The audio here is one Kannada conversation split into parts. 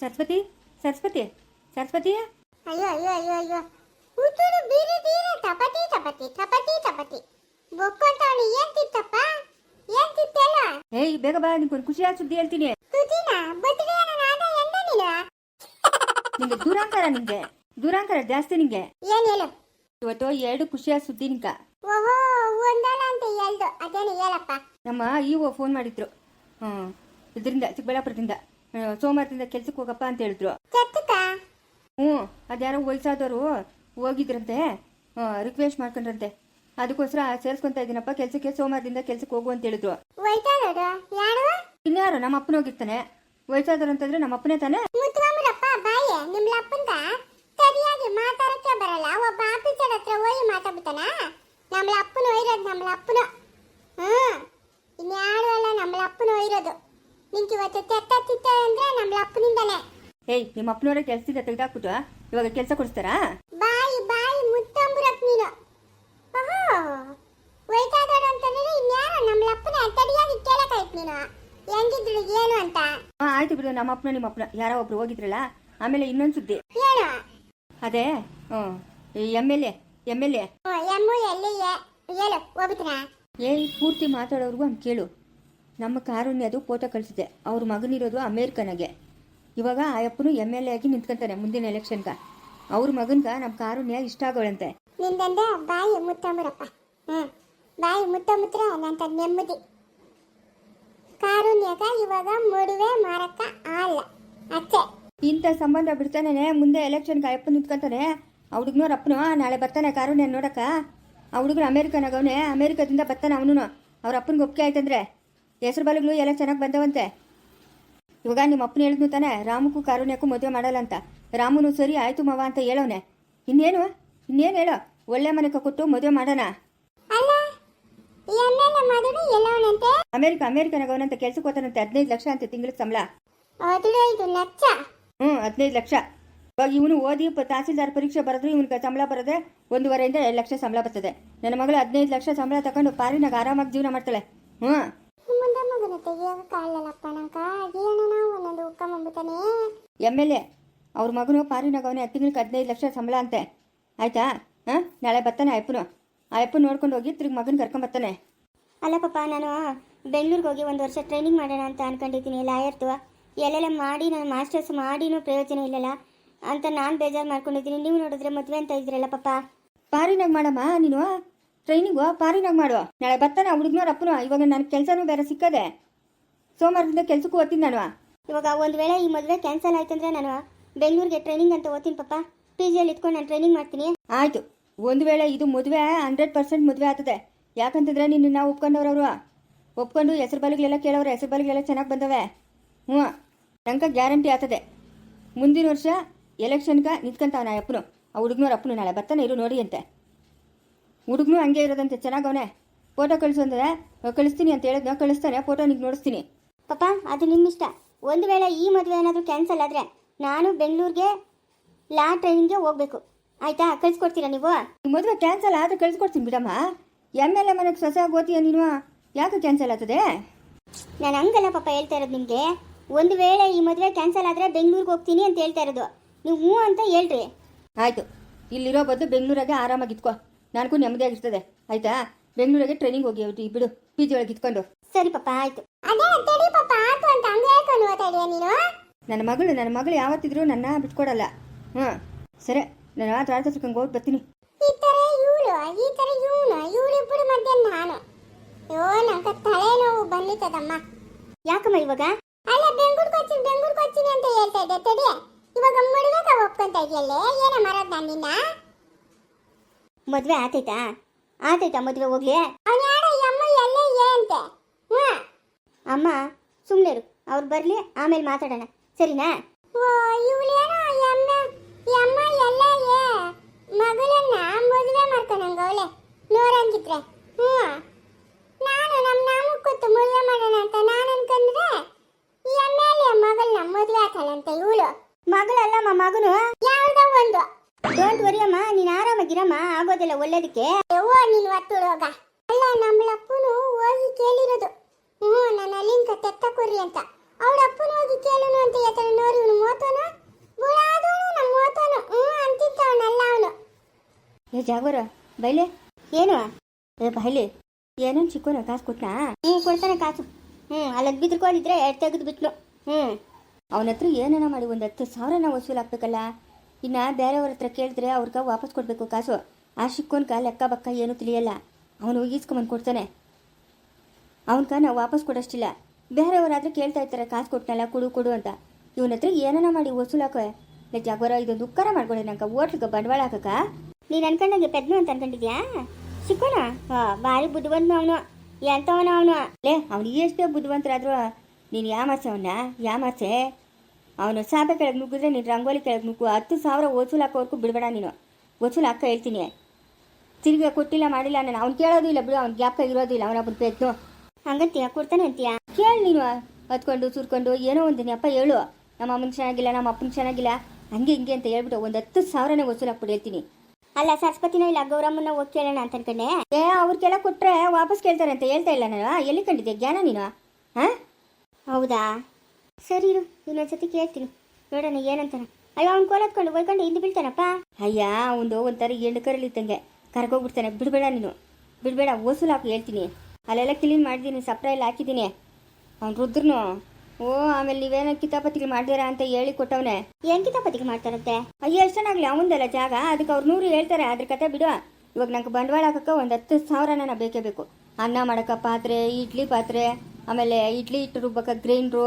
ಸರಸ್ವತಿ ಸರಸ್ವತಿ ಸರಸ್ವತಿ. ಅಯ್ಯೋ ಅಯ್ಯೋ ಅಯ್ಯೋ ಅಯ್ಯೋ. ಹುಚ್ಚೂರು ಬೀರಿ ಬೀರಿ ಚಪಾತಿ ಚಪಾತಿ ಚಪಾತಿ ಚಪಾತಿ. ಬೊಕ್ಕೊಂತವನು ಏನ್ ತಿತ್ತಪ್ಪ ಏನ್ ತಿತ್ತೇನ ಏಯ್ ಬೇಗ ಬಾ ನಿಂಗೊಂದು ಖುಷಿಯಾದ ಸುದ್ದಿ ಹೇಳ್ತೀನಿ. ತುದಿನ ಬದ್ರಿ ನಾನು ಎಂದ ನೀನು? ನಿಂಗೆ ದೂರಾಂತರ ನಿಂಗೆ. ದೂರಾಂತರ ಜಾಸ್ತಿ ನಿಂಗೆ. ಏನ್ ಹೇಳು? ಇವತ್ತು ಎರಡು ಖುಷಿಯಾದ ಸುದ್ದಿ ನಿಂಕ. ಓಹೋ ಒಂದಲ್ಲ ಅಂತ ಹೇಳ್ದು. ಅದೇನು ಹೇಳಪ್ಪ? ನಮ್ಮ ಇಒ ಫೋನ್ ಮಾಡಿದ್ರು. ಹ್ಮ್. ಇದರಿಂದ ಚಿಕ್ಕಬಳ್ಳಾಪುರದಿಂದ. ಸೋಮವಾರದಿಂದ ಕೆಲ್ಸಕ್ಕೆ ಹೋಗಪ್ಪ ಅಂತ ಹೇಳಿದ್ರು. ಹ್ಞೂ ಅದ್ಯಾರೋ ವಯಸ್ಸಾದವರು ಹೋಗಿದ್ರಂತೆ. ರಿಕ್ವೆಸ್ಟ್ ಮಾಡ್ಕೊಂಡ್ರಂತೆ. ಅದಕ್ಕೋಸ್ಕರ ಸೇರಿಸ್ಕೊಂತ ಇದ್ದೀನಪ್ಪ ಕೆಲಸಕ್ಕೆ ಸೋಮವಾರದಿಂದ ಕೆಲ್ಸಕ್ಕೆ ಹೋಗು ಅಂತ ಹೇಳಿದ್ರು. ಇನ್ಯಾರು? ನಮ್ಮ ಅಪ್ಪನ ಹೋಗಿರ್ತಾನೆ. ವಯಸ್ಸಾದವ್ರು ಅಂತಂದ್ರೆ ನಮ್ಮ ಅಪ್ಪನೇ ತಾನೆ ಮಾತಾಡಕ್ಕೆ ಬರಲ್ಲ. ಒಬ್ಬ ಆಫೀಸರ್ ಹತ್ರ ಹೋಗಿ ಮಾತಾಡ್ಬಿಡ್ತಾನ ನಮ್ಮ ಅಪ್ಪನ ನಮ್ಮ ಅಪ್ಪನ ಹ್ಮ್ ಇನ್ಯಾರು ಅಲ್ಲ ನಮ್ಮ ಅಪ್ಪನ ಒಯ್ಯೋದು ನಿಂಗೆ ಇವತ್ತು ತೆತ್ತ ಏಯ್ ನಿಮ್ಮ ಅಪ್ಪನವರೇ ಕೆಲಸದಿಂದ ತೆಗೆದಾಕ್ಬಿಟ್ಟು ಇವಾಗ ಕೆಲಸ ಕೊಡಿಸ್ತಾರಾ? ಬಾಯಿ ಬಾಯಿ ಮುತ್ತಂಬುರಕ್ ನೀನು. ಓಹೋ ಒಯ್ತಾದೋಡು ಅಂತಂದ್ರೆ ಇನ್ಯಾರ ನಮ್ಮ ಅಪ್ಪನ ತಡಿಯಾಗಿ ಕೇಳಕ್ಕಾಯ್ತು ನೀನು. ಹೆಂಗಿದ್ರು ಏನು ಅಂತ? ಹಾಂ ಆಯ್ತು ಬಿಡು ನಮ್ಮ ಅಪ್ಪನ ನಿಮ್ಮ ಅಪ್ಪನ. ಯಾರೋ ಒಬ್ರು ಹೋಗಿದ್ರಲ್ಲ ಆಮೇಲೆ ಇನ್ನೊಂದು ಸುದ್ದಿ. ಏನು ಅದೇ ಹ್ಞೂ M L A M L A. M ಎಲ್ಲಿ ಹೇಳು ಹೋಗ್ಬಿಟ್ರಾ? ಏಯ್ ಪೂರ್ತಿ ಮಾತಾಡೋರ್ಗು ಅಂತ ಕೇಳು. ನಮ್ಮ ಕಾರುಣ್ಯದು ಫೋಟೋ ಕಳಿಸಿದೆ ಅವ್ರ ಮಗನಿರೋದು ಅಮೇರಿಕನಾಗೆ. ಇವಾಗ ಆ ಅಪ್ಪನು ಎಂ ಎಲ್ ಎ ಆಗಿ ನಿಂತ್ಕೊಂತಾನೆ ಮುಂದಿನ ಎಲೆಕ್ಷನ್ಗೆ. ಅವ್ರ ಮಗನ್ಗ ನಮ್ಮ ಕಾರುಣ್ಯ ಇಷ್ಟ ಆಗೋಳಂತೆ. ನಿಂದಂದ ಬಾಯಿ ಮುತ್ತಂಬರಪ್ಪ ಹ್ಮ್. ಬಾಯಿ ಮುತ್ತಂಬುತ್ರ ನಂತ ನೆಮ್ಮದಿ. ಕಾರುಣ್ಯಕ ಇವಾಗ ಮದುವೆ ಮಾರಕ್ಕ ಅಲ್ಲ ಅಚ್ಚೆ ಇಂಥ ಸಂಬಂಧ ಬಿಡ್ತಾನೆ ಮುಂದೆ ಎಲೆಕ್ಷನ್ಗೆ ಅಪ್ಪ ನಿಂತ್ಕೊಂತಾನೆ. ಆ ಹುಡುಗನವ್ರ ಅಪ್ಪನು ನಾಳೆ ಬರ್ತಾನೆ ಕಾರುಣ್ಯ ನೋಡಕ್ಕ. ಆ ಹುಡುಗರು ಅಮೇರಿಕನಾಗವನೆ ಅಮೇರಿಕದಿಂದ ಬರ್ತಾನೆ ಅವನು ಅವ್ರ ಅಪ್ಪನಿಗೆ ಒಪ್ಪಿಗೆ ಆಯ್ತಂದ್ರೆ. ಹೆಸರು ಬಲಗಳು ಎಲ್ಲ ಚೆನ್ನಾಗಿ ಬಂದವಂತೆ. ಇವಾಗ ನಿಮ್ಮ ಅಪ್ಪನ ಹೇಳಿದ್ನು ತಾನೆ ರಾಮಕ್ಕೂ ಕಾರುಣ್ಯಕ್ಕೂ ಮದುವೆ ಮಾಡಲ್ಲ ಅಂತ. ರಾಮನು ಸರಿ ಆಯ್ತು ಮವ ಅಂತ ಹೇಳೋನೆ ಇನ್ನೇನು? ಇನ್ನೇನು ಹೇಳೋ? ಒಳ್ಳೆ ಮನೆ ಕೊಟ್ಟು ಮದುವೆ ಮಾಡೋಣ. ಅಮೇರಿಕ ಅಮೇರಿಕನಾಗವನಂತ ಕೆಲ್ಸಕ್ಕೆ ಹೋತಾನಂತೆ ಹದಿನೈದು ಲಕ್ಷ ಅಂತ ತಿಂಗಳ ಸಂಬಳ. ಹ್ಞೂ ಹದಿನೈದು ಲಕ್ಷ. ಇವಾಗ ಇವನು ಓದಿ ತಹಸೀಲ್ದಾರ್ ಪರೀಕ್ಷೆ ಬರೆದ್ರು ಇವನಿಗೆ ಸಂಬಳ ಬರೋದೆ ಒಂದೂವರೆಯಿಂದ ಎರಡು ಲಕ್ಷ ಸಂಬಳ ಬರ್ತದೆ. ನನ್ನ ಮಗಳು ಹದಿನೈದು ಲಕ್ಷ ಸಂಬಳ ತಗೊಂಡು ಪಾರಿನಾಗ ಆರಾಮಾಗಿ ಜೀವನ ಮಾಡ್ತಾಳೆ. ಹ್ಞೂ ತೆಗಿಯೋಕೆ ಕಾಲಲ್ಲಪ್ಪ ನಂಕ ಏನೋ ನಾವು? ಒಂದೊಂದು ಎಂ ಎಲ್ ಎ ಅವ್ರ ಮಗನು ಪಾರಿನಾಗ ಹತ್ತು ತಿಂಗಳಿಗೆ ಹದಿನೈದು ಲಕ್ಷ ಸಂಬಳ ಅಂತೆ. ಆಯ್ತಾ? ಹಾಂ? ನಾಳೆ ಬರ್ತಾನೆ ಅಯ್ಯಪ್ಪನು ಅಪ್ಪನು. ಆ ಅಪ್ಪನ ನೋಡ್ಕೊಂಡು ಹೋಗಿ ತಿರುಗಿ ಮಗನ ಕರ್ಕೊಂಬರ್ತಾನೆ ಅಲ್ಲ ಪಾಪ ನಾನು ಬೆಂಗಳೂರಿಗೆ ಹೋಗಿ ಒಂದು ವರ್ಷ ಟ್ರೈನಿಂಗ್ ಮಾಡೋಣ ಅಂತ ಅನ್ಕೊಂಡಿದ್ದೀನಿ ಲಾಯರ್ದು. ಎಲ್ಲೆಲ್ಲ ಮಾಡಿ ನಾನು ಮಾಸ್ಟರ್ಸ್ ಮಾಡಿನೂ ಪ್ರಯೋಜನ ಇಲ್ಲಲ್ಲ. ಅಂತ ನಾನು ಬೇಜಾರು ಮಾಡ್ಕೊಂಡಿದ್ದೀನಿ. ನೀವು ನೋಡಿದ್ರೆ ಮದುವೆ ಅಂತ ಇದ್ರಲ್ಲ ಪಾಪ. ಪಾರಿನಾಗ ಮಾಡಮ್ಮ ನೀನು? ಟ್ರೈನಿಂಗು ಪಾರಿನಾಗ ಮಾಡು. ನಾಳೆ ಬರ್ತಾನೆ ಹುಡುಗನವ್ರ ಅಪ್ಪನು. ಇವಾಗ ನನ್ನ ಕೆಲಸನೂ ಬೇರೆ ಸಿಕ್ಕದೆ. ಸೋಮವಾರದಿಂದ ಕೆಲಸಕ್ಕೂ ಓದ್ತೀನಿ ನಾನು ಇವಾಗ ಒಂದು ವೇಳೆ ಈ ಮದುವೆ ಕ್ಯಾನ್ಸಲ್ ಆಯ್ತಂದ್ರೆ ನಾನು ಬೆಂಗಳೂರಿಗೆ ಟ್ರೈನಿಂಗ್ ಅಂತ ಓದ್ತೀನಿ ಪಾಪ ಪಿ ಜಿಯಲ್ಲಿ ಇಟ್ಕೊಂಡು ನಾನು ಟ್ರೈನಿಂಗ್ ಮಾಡ್ತೀನಿ. ಆಯ್ತು. ಒಂದು ವೇಳೆ ಇದು ಮದುವೆ ಹಂಡ್ರೆಡ್ ಪರ್ಸೆಂಟ್ ಮದುವೆ ಆಗ್ತದೆ. ಯಾಕಂತಂದ್ರೆ ನಿನ್ನ ನಾವು ಒಪ್ಕೊಂಡವ್ರವರು. ಒಪ್ಕೊಂಡು ಹೆಸರು ಬಾಲಿಗಳೆಲ್ಲ ಕೇಳೋರು ಹೆಸರು ಬಾಲಿಗಳೆಲ್ಲ ಚೆನ್ನಾಗಿ ಬಂದವೆ. ಹ್ಞೂ. ನಂಗೆ ಗ್ಯಾರಂಟಿ ಆಗ್ತದೆ. ಮುಂದಿನ ವರ್ಷ ಎಲೆಕ್ಷನ್ಗೆ ನಿಂತ್ಕೊಂತಾವನ ನಾ ಅಪ್ಪನು. ಆ ಹುಡುಗನವ್ರ ಅಪ್ಪನು ನಾಳೆ ಬರ್ತಾನೆ ಇರು ನೋಡಿ ಅಂತೆ. ಹುಡುಗನು ಹಂಗೆ ಇರೋದಂತೆ. ಚೆನ್ನಾಗವನೆ ಫೋಟೋ ಕಳಿಸು ಅಂದರೆ ಕಳಿಸ್ತೀನಿ ಅಂತ ಹೇಳಿದ್ನ ಕಳಿಸ್ತಾನೆ. ಫೋಟೋ ನಿಂಗೆ ನೋಡಿಸ್ತೀನಿ. ಪಾಪ ಅದು ನಿಮ್ಮ ಇಷ್ಟ ಒಂದು ವೇಳೆ ಈ ಮದುವೆ ಏನಾದರೂ ಕ್ಯಾನ್ಸಲ್ ಆದರೆ ನಾನು ಬೆಂಗಳೂರಿಗೆ ಲಾ ಟ್ರೈನಿಂಗ್ಗೆ ಹೋಗಬೇಕು. ಆಯಿತಾ? ಕಳಿಸ್ಕೊಡ್ತೀರಾ ನೀವು? ಈ ಮದುವೆ ಕ್ಯಾನ್ಸಲ್ ಆದರೆ ಕಳಿಸ್ಕೊಡ್ತೀನಿ ಬಿಡಮ್ಮ. ಎಂ ಎಲ್ ಎ ಮನೆಗೆ ಸೊಸೆ ಆಗೋತೀಯ ನೀನು? ಯಾಕೆ ಕ್ಯಾನ್ಸಲ್ ಆಗ್ತದೆ? ನಾನು ಹಂಗಲ್ಲ ಪಾಪ ಹೇಳ್ತಾ ಇರೋದು ನಿಮಗೆ. ಒಂದು ವೇಳೆ ಈ ಮದುವೆ ಕ್ಯಾನ್ಸಲ್ ಆದರೆ ಬೆಂಗಳೂರಿಗೆ ಹೋಗ್ತೀನಿ ಅಂತ ಹೇಳ್ತಾ ಇರೋದು. ನೀವು ಹ್ಞೂ ಅಂತ ಹೇಳ್ರಿ. ಆಯಿತು. ಇಲ್ಲಿರೋ ಬದ್ದು ಬೆಂಗಳೂರಾಗೆ ಆರಾಮಾಗಿ ಇತ್ಕೋ ನನಗೂ ನೆಮ್ಮದಿಯಾಗಿರ್ತದೆ ಆಯ್ತಾ? ಬೆಂಗಳೂರಿಗೆ ಟ್ರೈನಿಂಗ್ ಹೋಗಿ ಅವ್ರು ಬಿಡು. ಪಿ ಜಿ ಒಳಗೆ ಇದ್ಕೊಂಡು. ಸರಿ ಪಾಪ ಆಯಿತು. ಆತು ಅಂತ ಹಂಗ ಯಾಕೆ ಅನ್ಕೋತಾ ನೀನು? ನನ್ನ ಮಗಳು ನನ್ನ ಮಗಳು ಯಾವತ್ತಿದ್ರು ನನ್ನ ಬಿಟ್ಕೊಡಲ್ಲ. ಹ್ಞೂ ಸರಿ ನಾನು ಆ ದ್ವಾರಕ ಹೋಗಿ ಬರ್ತೀನಿ. ಈ ತರ ಇವಳು ಈ ತರ ಇವನು ಇವರಿಬ್ಬರು ಮಧ್ಯೆ ನಾನು. ಅಯ್ಯೋ ನಂಗೆ ತಲೆನೋವು ಬಂದಿತ್ತದಮ್ಮ. ಯಾಕಮ್ಮ ಇವಾಗ? ಅಲ್ಲ ಬೆಂಗಳೂರಿಗೆ ಕೊಚ್ಚಿನ ಬೆಂಗಳೂರಿಗೆ ಹೋಗ್ತೀನಿ ಅಂತ ಹೇಳ್ತಾ ಇದ್ದೆ ತಡಿ. ಇವಾಗ ಮಡುವಾಗ ಒಪ್ಕೊಂತ ಇದೆಯಲ್ಲೇ ಏನ ಮರದ ನಿನ್ನ ಮದುವೆ ಆತೈತಾ? ಆತೈತಾ ಮದುವೆ ಹೋಗ್ಲಿ? ಅವ್ನು ಯಾರೋ ಈ ಅಮ್ಮ ಎಲ್ಲೇ ಅಂತೆ ಹ್ಞೂ ಅಮ್ಮ ಸುಮ್ಮನೆ ಇರು. ಅವ್ರು ಬರಲಿ ಆಮೇಲೆ ಮಾತಾಡೋಣ. ಸರಿನಾ? ಮಗಳನ್ನ ಮದುವೆ ಮಾಡ್ಕೊಂಡಂಗ ಅವಳೆ. ನೋಡಂಗಿದ್ರೆ ಹ್ಞೂ. ನಾನು ನಮ್ಮ ನಾಮಕ್ಕೆ ಕೂತು ಮದುವೆ ಮಾಡೋಣ ಅಂತ ನಾನು ಅನ್ಕೊಂಡ್ರೆ ಈ ಎ ಮಗಳನ್ನ ಮದುವೆ ಆತಾಳಂತೆ ಇವಳು. ಮಗಳಲ್ಲಮ್ಮ ಮಗನು? ಯಾವುದೋ ಒಂದು. ಡೋಂಟ್ ವರಿ ಅಮ್ಮ ನೀನು ಆರಾಮಾಗಿರಮ್ಮ ಆಗೋದಿಲ್ಲ ಒಳ್ಳೇದಕ್ಕೆ. ಓ ನೀನು ಒತ್ತುಳೋಗ. ಅಲ್ಲ ನಮ್ಮಳಪ್ಪನು ಹೋಗಿ ಕೇಳಿರೋದು. ಹ್ಞೂ ನನ್ನ ಲಿಂಕ್ ತೆತ್ತ ಕುರ್ರಿ ಅಂತ. ಅವಳ ಅಪ್ಪನ ಹೋಗಿ ಕೇಳುನು ಅಂತ ಹೇಳ್ತಾನೆ ನೋಡಿ ಇವನು ಮೋತೋನು ಬುಳಾದೋನು ನಮ್ಮ ಮೋತೋನು ಹ್ಞೂ ಅಂತಿದ್ದ ಅವನಲ್ಲ ಅವನು. ಏ ಜಾಗೋರ ಬೈಲೆ? ಏನು? ಏ ಬೈಲೆ ಏನೇನು ಚಿಕ್ಕನ ಕಾಸು ಕೊಟ್ಟನಾ ಹ್ಞೂ ಕೊಡ್ತಾನೆ ಕಾಸು. ಹ್ಞೂ ಅಲ್ಲದ್ ಬಿದ್ರುಕೊಂಡಿದ್ರೆ ಎರಡು ತೆಗೆದು ಬಿಟ್ನು ಹ್ಞೂ. ಅವನ ಹತ್ರ ಏನೇನ ಮಾಡಿ ಒಂದು ಹತ್ತು ಸಾವಿರನ ನಾವು ವಸೂಲು ಹಾಕ್ಬೇಕಲ್ಲ ಇನ್ನು ಬೇರೆಯವ್ರ ಹತ್ರ ಕೇಳಿದ್ರೆ ಅವ್ರಿಗೆ ವಾಪಸ್ ಕೊಡಬೇಕು ಕಾಸು. ಆ ಚಿಕ್ಕನ ಲೆಕ್ಕ ಬಕ್ಕ ಏನೂ ತಿಳಿಯಲ್ಲ. ಅವನು ಈಸ್ಕೊಂಬಂದು ಕೊಡ್ತಾನೆ. ಅವನ್ಕ ನಾವು ವಾಪಸ್ ಕೊಡೋಷ್ಟಿಲ್ಲ. ಬೇರೆಯವರಾದ್ರೆ ಕೇಳ್ತಾ ಇರ್ತಾರೆ ಕಾಸು ಕೊಟ್ಟನಲ್ಲ ಕೊಡು ಕೊಡು ಅಂತ. ಇವನ ಹತ್ರ ಏನಾನ ಮಾಡಿ ವಸೂಲು ಹಾಕೋ ಇಲ್ಲ ಜಾಗೋರ ಇದೊಂದು ಉಕ್ಕಾರ ಮಾಡ್ಕೊಳ್ಳಿ ನಂಗೆ ಓಟ್ಲಿಗೆ ಬಂಡವಾಳ ಹಾಕಕ್ಕ ನೀನು ಅನ್ಕೊಂಡಂಗೆ ಪೆದ್ನು ಅಂತ ಅನ್ಕೊಂಡಿದ್ಯಾ? ಸಿಕ್ಕೋಣ ಹಾಂ ಭಾರಿ ಬುದ್ಧಿವಂತ ಅವನು. ಎಂಥವನ ಅವನು? ಲೇ ಅವ್ನು ಎಷ್ಟೇ ಬುದ್ಧಿವಂತರಾದ್ರು ನೀನು ಯಾಮಾಸೆ ಅವನ್ನ ಯಾಮಾಸೆ ಅವನು ಸಾಬೆ ಕೆಳಗೆ ನುಗ್ಗಿದ್ರೆ ನೀನು ರಂಗೋಲಿ ಕೆಳಗೆ ನುಗ್ಗು ಹತ್ತು ಸಾವಿರ ವಸೂಲು ಹಾಕೋವರೆಗೂ ಬಿಡಬೇಡ ನೀನು. ವಸೂಲು ಹಾಕ ಹೇಳ್ತೀನಿ. ತಿರುಗಿ ಕೊಟ್ಟಿಲ್ಲ ಮಾಡಿಲ್ಲ ನಾನು ಅವ್ನು ಕೇಳೋದು ಇಲ್ಲ ಬಿಡು ಅವ್ನು ಗ್ಯಾಪ ಇರೋದಿಲ್ಲ ಅವನೊಬ್ಬನ ಪೆದ್ನು ಹಂಗಂತೀಯ? ಕೊಡ್ತಾನೆ ಅಂತೀಯ ಕೇಳಿ ನೀನು. ಹತ್ಕೊಂಡು ಸುರ್ಕೊಂಡು ಏನೋ ಒಂದು ಅಪ್ಪ ಹೇಳು. ನಮ್ಮ ಅಮ್ಮನ ಚೆನ್ನಾಗಿಲ್ಲ ನಮ್ಮ ಅಪ್ಪನ ಚೆನ್ನಾಗಿಲ್ಲ. ಹಂಗೆ ಹಿಂಗೆ ಅಂತ ಹೇಳ್ಬಿಟ್ಟು ಒಂದು ಹತ್ತು ಸಾವಿರನೇ ವಸೂಲು ಹಾಕ್ಬಿಟ್ಟು ಹೇಳ್ತೀನಿ. ಅಲ್ಲ ಸರಸ್ವತಿನೋ ಇಲ್ಲ ಗೌರಮ್ಮನ ಹೋಗಿ ಕೇಳೋಣ ಅಂತ ಅನ್ಕೊಂಡೆ. ಏ ಅವ್ರಿಗೆಲ್ಲ ಕೊಟ್ಟರೆ ವಾಪಸ್ ಕೇಳ್ತಾರೆ ಅಂತ ಹೇಳ್ತಾ ಇಲ್ಲ ನಾನು. ಎಲ್ಲಿ ಕಂಡಿದ್ದೆ ಜ್ಞಾನ ನೀನು? ಹಾಂ? ಹೌದಾ? ಸರಿ ಇರು ಇನ್ನೊಂದ್ಸತಿ ಕೇಳ್ತೀನಿ. ನೋಡೋಣ ಏನಂತಾನ. ಅಯ್ಯೋ ಅವ್ನು ಕೋಲತ್ಕೊಂಡು ಒಯ್ಕೊಂಡು ಹಿಂದೆ ಬೀಳ್ತಾನಪ್ಪ. ಅಯ್ಯ ಅವನು ಒಂಥರ ಎಣ್ಣೆ ಕರಲಿತ್ತಂಗೆ ಕರ್ಕೋಗ್ಬಿಡ್ತಾನೆ ಬಿಡಬೇಡ ನೀನು. ಬಿಡಬೇಡ ವಸೂಲು ಹಾಕು ಹೇಳ್ತೀನಿ. ಅಲ್ಲೆಲ್ಲ ಕ್ಲೀನ್ ಮಾಡಿದ್ದೀನಿ ಸಪ್ರ ಎಲ್ಲ ಹಾಕಿದ್ದೀನಿ ಅವ್ನು ರುದ್ರನು, ಓ, ಆಮೇಲೆ ನೀವೇನೋ ಕಿತಾಪತಿಗಳು ಮಾಡ್ತೀರಾ ಅಂತ ಹೇಳಿ ಕೊಟ್ಟವನೆ. ಏನ್ ಕಿತಾಪತಿಗೆ ಮಾಡ್ತಾರಂತೆ? ಅಯ್ಯೋ ಎಷ್ಟೊನ್ನಾಗ್ಲಿ ಅವಂದಲ್ಲ ಜಾಗ. ಅದಕ್ಕೆ ಅವ್ರು ನೂರು ಹೇಳ್ತಾರೆ, ಅದ್ರ ಕತೆ ಬಿಡು. ಇವಾಗ ನಂಗೆ ಬಂಡವಾಳ ಹಾಕಕ್ಕೆ ಒಂದು ಹತ್ತು ಸಾವಿರನ ಬೇಕೇ ಬೇಕು. ಅನ್ನ ಮಾಡಕ್ಕೆ ಪಾತ್ರೆ, ಇಡ್ಲಿ ಪಾತ್ರೆ, ಆಮೇಲೆ ಇಡ್ಲಿ ಇಟ್ಟು ರುಬ್ಬಕ್ಕೆ ಗ್ರೈಂಡ್ರು,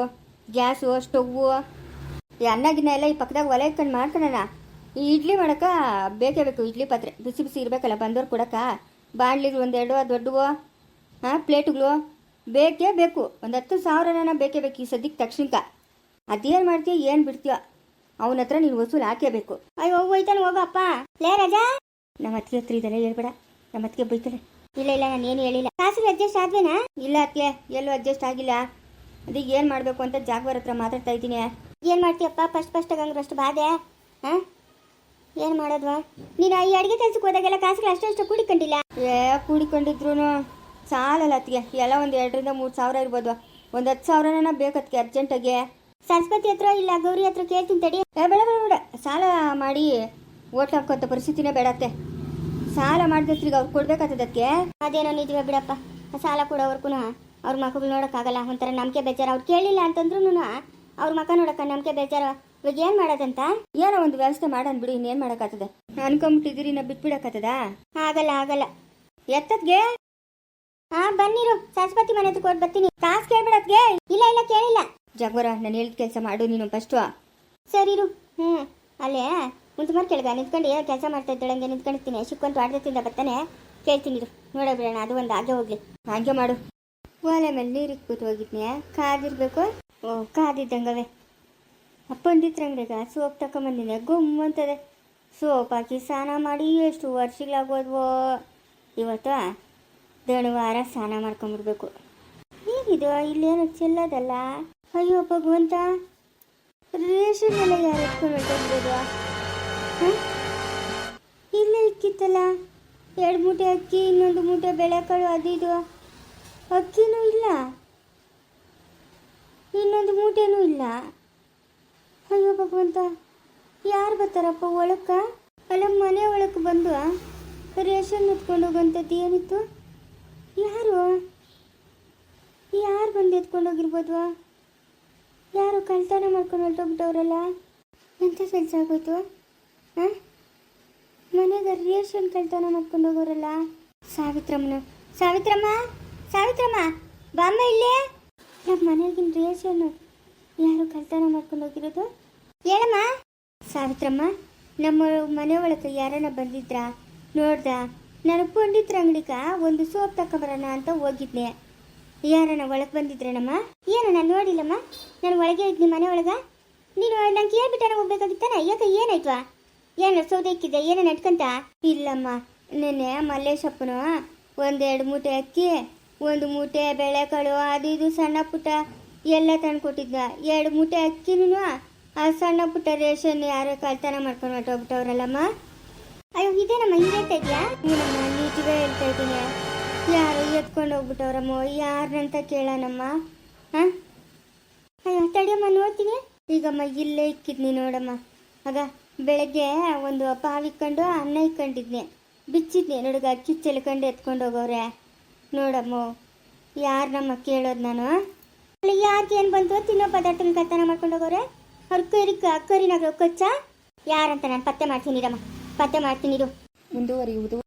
ಗ್ಯಾಸು ಸ್ಟೌವು ಈ ಅನ್ನ ಗಿನ್ನ ಎಲ್ಲ ಈ ಪಕ್ಕದಾಗ ಒಲೆ ಇಟ್ಕೊಂಡು ಮಾಡ್ಕೊಳ್ಳೋಣ ಈ ಇಡ್ಲಿ ಮಾಡಕ್ಕೆ ಬೇಕೇ ಬೇಕು, ಇಡ್ಲಿ ಪಾತ್ರೆ. ಬಿಸಿ ಬಿಸಿ ಇರಬೇಕಲ್ಲ, ಬಂದವ್ರು ಕೊಡಕ್ಕ. ಬಾಣ್ಲಿಗಳು ಒಂದೆರಡು ದೊಡ್ಡವು. ಹಾಂ ಪ್ಲೇಟುಗಳು ಬೇಕೇ ಬೇಕು. ಒಂದು ಹತ್ತು ಸಾವಿರನ ಬೇಕೇ ಬೇಕು ಈ ಸದ್ಯಕ್ಕೆ ತಕ್ಷಣಕ್ಕೆ. ಅದೇನು ಮಾಡ್ತೀಯ, ಏನು ಬಿಡ್ತೀಯ? ಅವನ ಹತ್ರ ನೀನು ವಸೂಲು ಹಾಕೇಬೇಕು ಅಯ್ಯೋ, ಹೋಯ್ತಾನೆ, ಹೋಗಪ್ಪ. ಲೇ ರಾಜಾ. ನಮ್ಮ ಅತ್ತಿಗೆ ಹತ್ರ ಇದ್ದಾರೆ ಹೇಳ್ಬೇಡ. ನಮ್ಮ ಅತ್ತಿಗೆ ಬೈತಾರೆ ಇಲ್ಲ ಇಲ್ಲ, ನಾನು ಏನು ಹೇಳಿಲ್ಲ. ಕಾಸಿಗೆ ಅಡ್ಜಸ್ಟ್ ಆದ್ವೇನಾ? ಇಲ್ಲ, ಅತ್ತಿಗೆ. ಎಲ್ಲೂ ಅಡ್ಜಸ್ಟ್ ಆಗಿಲ್ಲ. ಅದಕ್ಕೆ ಏನು ಮಾಡಬೇಕು ಅಂತ ಜಾಗ್ವಾರ್ ಹತ್ರ ಮಾತಾಡ್ತಾ ಇದ್ದೀನಿ. ಏನು ಮಾಡ್ತೀಯಪ್ಪ? ಫಸ್ಟ್ ಫಸ್ಟ್ ಅಷ್ಟು ಬಾಧೆ. ಹಾಂ? ಏನು ಮಾಡೋದ್ವಾ ನೀನು ಈ ಅಡುಗೆ ಕೆಲ್ಸಕ್ಕೆ ಹೋದಾಗೆಲ್ಲ ಕಾಸುಗಳು ಅಷ್ಟು ಕೂಡಿಕೊಂಡಿಲ್ಲ? ಏ ಕೂಡಿಕೊಂಡಿದ್ರು ಸಾಲಲ್ಲ ಅತ್ತಿಗೆ. ಎಲ್ಲ ಒಂದು ಎರಡರಿಂದ ಮೂರು ಸಾವಿರ ಇರ್ಬೋದು. ಒಂದು ಹತ್ತು ಸಾವಿರನ ಬೇಕತ್ತಿಗೆ ಅರ್ಜೆಂಟಾಗಿ ಸರಸ್ವತಿ ಹತ್ರ ಇಲ್ಲ ಗೌರಿ ಹತ್ರ ಕೇಳ್ತೀನಿ ತಡಿ. ಏ ಬೇಡ ಬೇಡ ಬೇಡ. ಸಾಲ ಮಾಡಿ ಓಟ್ ಹಾಕೋಂಥ ಪರಿಸ್ಥಿತಿನೇ ಬೇಡತ್ತೆ ಸಾಲ ಮಾಡಿದತ್ರಿಗೆ ಅವ್ರು ಕೊಡ್ಬೇಕಾಗ್ತದೆ ಅದಕ್ಕೆ ಅದೇನೋ ನಿಜವೇ ಬಿಡಪ್ಪ. ಸಾಲ ಕೊಡೋವರ್ಗೂ ಅವ್ರ ಮಕ್ಕಳು ನೋಡೋಕ್ಕಾಗಲ್ಲ. ಒಂಥರ ನಂಬಿಕೆ ಬೇಜಾರು. ಅವ್ರು ಕೇಳಿಲ್ಲ ಅಂತಂದ್ರೂ ಅವ್ರ ಮಕ್ಕ ನೋಡಕ್ಕ ನಂಬಿಕೆ ಬೇಜಾರು. ಇವಾಗ ಏನು ಮಾಡೋದಂತ? ಏನೋ ಒಂದು ವ್ಯವಸ್ಥೆ ಮಾಡೋಣ ಬಿಡಿ ಇನ್ನೇನು ಮಾಡೋಕ್ಕಾಗ್ತದೆ ಅನ್ಕೊಂಬಿಟ್ಟಿದ್ದೀರಿ ನಾ ಬಿಟ್ಬಿಡಕ್ಕಾಗ್ತದಾ ಆಗಲ್ಲ ಆಗಲ್ಲ. ಎತ್ತದ್ಗೆ ಹಾ ಬನ್ನಿರು. ಸರಸ್ವತಿ ಮನೆ ಹತ್ರ ಕೊಟ್ಟು ಬರ್ತೀನಿ. ಕಾಸು ಕೇಳ್ಬಿಡತ್ಗೆ ಇಲ್ಲ ಇಲ್ಲ ಕೇಳಿಲ್ಲ. ಜಗ್ವರ ನಾನು ಹೇಳಿದ ಕೆಲಸ ಮಾಡು ನೀನು ಫಸ್ಟು ಸರಿರು ಹ್ಞೂ ಅಲ್ಲೇ ಮುಂಚೆ ಕೇಳಿದ ನಿಂತ್ಕೊಂಡು ಏನೋ ಕೆಲಸ ಮಾಡ್ತಾ ಇದ್ದಾಳಂಗೆ ನಿಂತ್ಕೊಂಡಿರ್ತೀನಿ. ಶಿಕ್ಕೊಂತ ಆಡ್ದತ್ತಿಂದ ಬರ್ತಾನೆ. ಕೇಳ್ತೀನಿ ಇರು. ನೋಡೋ ಬಿಡೋಣ ಅದು ಒಂದು ಹಾಗೆ ಹೋಗ್ಲಿ. ಹಾಗೆ ಮಾಡು. ಓಲೆ ಮೇಲೆ ನೀರಿಗೆ ಕೂತು ಹೋಗಿದ್ನೆ ಕಾದಿರ್ಬೇಕು? ಓ ಕಾದಿದ್ದಂಗವೇ. ಅಪ್ಪಂದಿತ್ರ ಅಂಗಡಿಗ ಸೋಪ್ ತಗೊಂಬಂದಿನಿ ಗುಮ್ ಅಂತದೆ. ಸೋಪ್ ಹಾಕಿ ಸ್ನಾನ ಮಾಡಿ ಎಷ್ಟು ವರ್ಷಗಳಾಗೋದ್ವೋ. ಇವತ್ತು ದಣವಾರ ಸ್ನಾನ ಮಾಡ್ಕೊಂಡ್ಬಿಡ್ಬೇಕು. ಹೇಗಿದು, ಇಲ್ಲೇನು ಚೆಲ್ಲದಲ್ಲ? ಅಯ್ಯೋ, ಭಗವಂತ! ರೇಷನ್ ಎಲ್ಲ ಯಾರು ಎತ್ಕೊಂಡು ಇಲ್ಲ ಇಲ್ಲೇ ಇಕ್ಕಿತ್ತಲ್ಲ? ಎರಡು ಮೂಟೆ ಅಕ್ಕಿ, ಇನ್ನೊಂದು ಮೂಟೆ ಬೆಳೆಕಾಳು, ಅದು ಇದು. ಅಕ್ಕಿನೂ ಇಲ್ಲ. ಇನ್ನೊಂದು ಮೂಟೆನೂ ಇಲ್ಲ. ಅಯ್ಯೋ, ಭಗವಂತ! ಯಾರು ಬರ್ತಾರಪ್ಪ ಒಳಕ್ಕ? ಅಲ್ಲ, ಮನೆ ಒಳಕ್ಕೆ ಬಂದು ರೇಷನ್ ಎತ್ಕೊಂಡು ಹೋಗೋಂಥದ್ದು ಏನಿತ್ತು? ಯಾರು? ಯಾರು ಬಂದು ಎತ್ಕೊಂಡು ಹೋಗಿರ್ಬೋದು? ಯಾರು ಕಳ್ತನ ಮಾಡ್ಕೊಂಡು ಹೊರಟೋಗ್ಬಿಟ್ಟವ್ರಲ್ಲ ಎಂಥ ಕೆಲಸ ಆಗೋಯ್ತು? ಹಾಂ? ಮನೆಗೆ ರಿಯೇಷನ್ ಕಳ್ತನ ಮಾಡ್ಕೊಂಡು ಹೋಗೋರಲ್ಲ? ಸಾವಿತ್ರಮ್ಮನ. ಸಾವಿತ್ರಮ್ಮ? ಸಾವಿತ್ರಮ್ಮ, ಬಾಮ್ಮ ಇಲ್ಲೇ? ನಮ್ಮ ಮನೆಗಿನ ರಿಯೇಷನ್ ಯಾರು ಕಳ್ತನ ಮಾಡ್ಕೊಂಡು ಹೋಗಿರೋದು? ಹೇಳಮ್ಮ. ಸಾವಿತ್ರಮ್ಮ, ನಮ್ಮ ಮನೆ ಒಳಗೆ ಯಾರನ್ನ ಬಂದಿದ್ರಾ? ನೋಡ್ದ? ನಾನು ಪಂಡಿತ್ರ ಅಂಗಡಿಕ ಒಂದು ಸೋಪ್ ತಕೊಂಬರೋಣ ಅಂತ ಹೋಗಿದ್ನೆ. ಯಾರನ್ನ ಒಳಗೆ ಬಂದಿದ್ರೇನಮ್ಮ ಏನಣ್ಣ, ನೋಡಿಲ್ಲಮ್ಮ? ನಾನು ಒಳಗೆ ಇದ್ನಿ ಮನೆ ಒಳಗ. ನೀನು ನಂಗೆ ಹೇಳ್ಬಿಟ್ಟಾನ ಹೋಗ್ಬೇಕಾಗಿತ್ತಾನ ಯಾಕೆ ಏನಾಯ್ತು? ಏನು ಸೌದೆ ಇಕ್ಕಿದ್ದೆ ಏನೋ ನಡ್ಕಂತ ಇಲ್ಲಮ್ಮ, ನೆನ್ನೆ ಮಲ್ಲೇಶಪ್ಪನು ಒಂದೆರಡು ಮೂಟೆ ಅಕ್ಕಿ, ಒಂದು ಮೂಟೆ ಬೆಳೆಕಾಳು, ಅದು ಇದು ಸಣ್ಣ ಪುಟ್ಟ ಎಲ್ಲ ತಂದು ಕೊಟ್ಟಿದ್ದ ಎರಡು ಮೂಟೆ ಅಕ್ಕಿನೂ ಆ ಸಣ್ಣ ಪುಟ್ಟ ರೇಷನ್ ಯಾರೋ ಕಳ್ತನ ಮಾಡ್ಕೊಂಡು ಹೊರಟೋಗ್ಬಿಟ್ಟವ್ರಲ್ಲಮ್ಮ. ಅಯ್ಯೋ ಇದೇನಮ್ಮ ಹಿಂಗೆ ಹೇಳ್ತಾ ಇದೆಯಾ? ನೀನಮ್ಮ ನಿಜವೇ ಹೇಳ್ತಾ ಇದ್ದೀನಿ. ಯಾರು ಎತ್ಕೊಂಡು ಹೋಗ್ಬಿಟ್ಟವ್ರಮ್ಮ ಯಾರನ್ನಂತ ಕೇಳೋಣಮ್ಮ? ಹಾಂ? ಅಯ್ಯೋ, ತಡಿಯಮ್ಮ, ನೋಡ್ತೀನಿ. ಈಗಮ್ಮ ಇಲ್ಲೇ ಇಕ್ಕಿದ್ನಿ ನೋಡಮ್ಮ. ಆಗ ಬೆಳಗ್ಗೆ ಒಂದು ಪಾವ್ ಇಕ್ಕೊಂಡು ಅನ್ನ ಇಕ್ಕೊಂಡಿದ್ನಿ. ಬಿಚ್ಚಿದ್ನೆ, ನೋಡುಗ ಕಿಚ್ಚೆಲ್ಕಂಡು ಎತ್ಕೊಂಡು ಹೋಗೋರೆ. ನೋಡಮ್ಮ ಯಾರನ್ನಮ್ಮ ನಮ್ಮ ಕೇಳೋದು ನಾನು? ಅಲ್ಲಿ ಯಾರಿಗೆ ಏನು ಬಂತು? ತಿನ್ನೋ ಪದಾರ್ಥನ ಕತ್ತನ ಮಾಡ್ಕೊಂಡು ಹೋಗೋರೆ? ಅವ್ರ ಕರಿ ಕರಿನಾಗ ಕೊಚ್ಚ? ಯಾರಂತ ನಾನು ಪತ್ತೆ ಮಾಡ್ತೀನಿ ಇರಮ್ಮ ಪತ್ತೆ ಮಾಡ್ತೀನಿ ಇರು. ಮುಂದುವರಿಯುವುದು